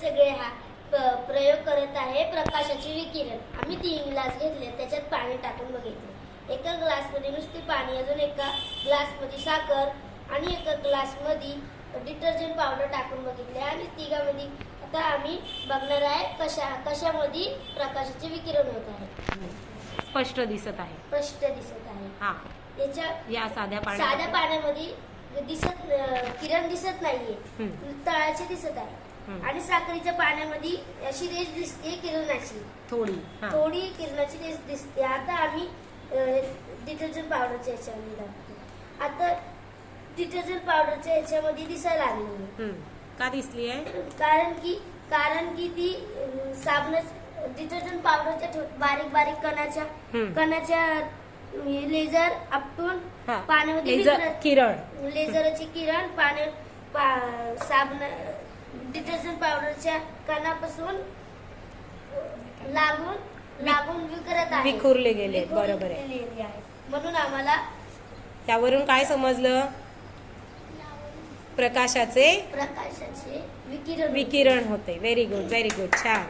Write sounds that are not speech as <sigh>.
सगळे हा प्रयोग करत आहे प्रकाशाचे विकिरण. आम्ही तीन ग्लास घेतले त्याच्यात पाणी टाकून बघितले. एका ग्लासमध्ये नुसते पाणी अजून एका ग्लासमध्ये साखर आणि एका ग्लासमध्ये डिटर्जंट पावडर टाकून बघितले. आणि तिघामध्ये आता आम्ही बघणार आहे कशा कशामध्ये प्रकाशाचे विकिरण होत आहे. स्पष्ट दिसत आहे. स्पष्ट दिसत आहे. हा. याच्या या साध्या साध्या पाण्यामध्ये दिसत किरण दिसत नाहीये. तळाचे दिसत आहे. आणि साखरेच्या पाण्यामध्ये अशी रेस दिसते किरणाची. थोडी हा. थोडी किरणाची रेस दिसते. आता आम्ही डिटर्जंट पावडरच्या याच्यामध्ये टाकतो. आता डिटर्जंट पावडरच्या याच्यामध्ये दिसायला लागली हम्म. का दिसली आहे? <clears throat> कारण की कारण की ती अं, साबणाच डिटर्जंट पावडरच्या बारीक बारीक कणाच्या हम्म. कणाच्या लेझर आपटून हा. पाण्यामध्ये लेझर किरण. लेझरची किरण पाणी पा, साबण डिटर्जंट पावडरच्या कणापासून लागून लागून विकरत आहे. विखुरले गेले, विखुरले बरोबर आहे. गेलेले आहे. म्हणून आम्हाला त्यावरून काय समजलं? प्रकाशाचे प्रकाशाचे विकिरण विकिरण होते. व्हेरी गुड व्हेरी गुड छान.